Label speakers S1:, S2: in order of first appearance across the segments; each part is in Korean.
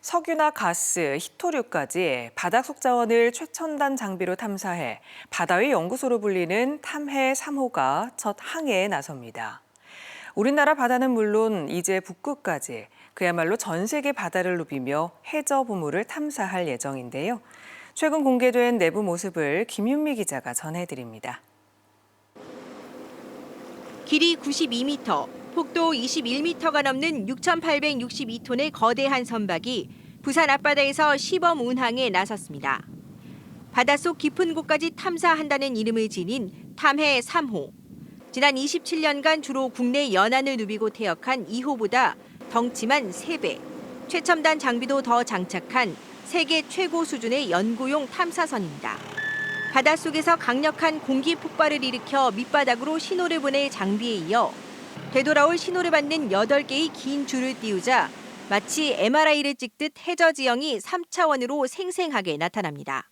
S1: 석유나 가스, 히토류까지 바닥 속 자원을 최첨단 장비로 탐사해 바다위 연구소로 불리는 탐해 3호가 첫 항해에 나섭니다. 우리나라 바다는 물론 이제 북극까지 그야말로 전 세계 바다를 누비며 해저 보물을 탐사할 예정인데요. 최근 공개된 내부 모습을 김윤미 기자가 전해드립니다.
S2: 길이 92m, 폭도 21m가 넘는 6,862톤의 거대한 선박이 부산 앞바다에서 시범 운항에 나섰습니다. 바닷속 깊은 곳까지 탐사한다는 이름을 지닌 탐해 3호. 지난 27년간 주로 국내 연안을 누비고 퇴역한 2호보다 덩치만 3배, 최첨단 장비도 더 장착한 세계 최고 수준의 연구용 탐사선입니다. 바닷속에서 강력한 공기 폭발을 일으켜 밑바닥으로 신호를 보낼 장비에 이어 되돌아올 신호를 받는 8개의 긴 줄을 띄우자 마치 MRI를 찍듯 해저 지형이 3차원으로 생생하게 나타납니다.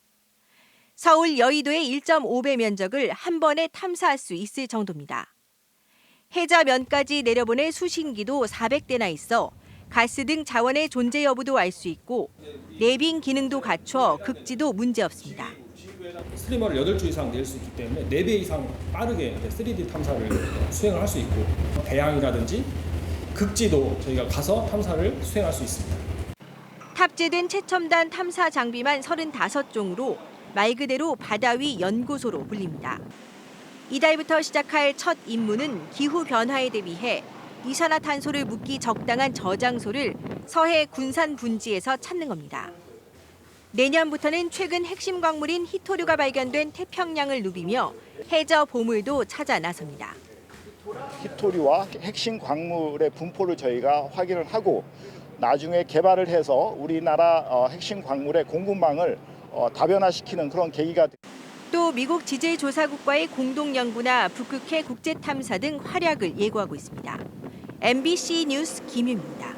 S2: 서울 여의도의 1.5배 면적을 한 번에 탐사할 수 있을 정도입니다. 해저면까지 내려보낼 수신기도 400대나 있어 가스 등 자원의 존재 여부도 알 수 있고 내빙 기능도 갖춰 극지도 문제없습니다.
S3: 스트리머를 8주 이상 낼 수 있기 때문에 4배 이상 빠르게 이제 3D 탐사를 수행을 할 수 있고 대양이라든지 극지도 저희가 가서 탐사를 수행할 수 있습니다.
S2: 탑재된 최첨단 탐사 장비만 35종으로 말 그대로 바다 위 연구소로 불립니다. 이달부터 시작할 첫 임무는 기후 변화에 대비해 이산화탄소를 묻기 적당한 저장소를 서해 군산 분지에서 찾는 겁니다. 내년부터는 최근 핵심 광물인 히토류가 발견된 태평양을 누비며 해저 보물도 찾아 나섭니다.
S4: 히토류와 핵심 광물의 분포를 저희가 확인을 하고 나중에 개발을 해서 우리나라 어, 핵심 광물의 공급망을 어, 다변화시키는 그런 계기가
S2: 또 미국 지질조사국과의 공동 연구나 북극해 국제 탐사 등 활약을 예고하고 있습니다. MBC 뉴스 김유입니다.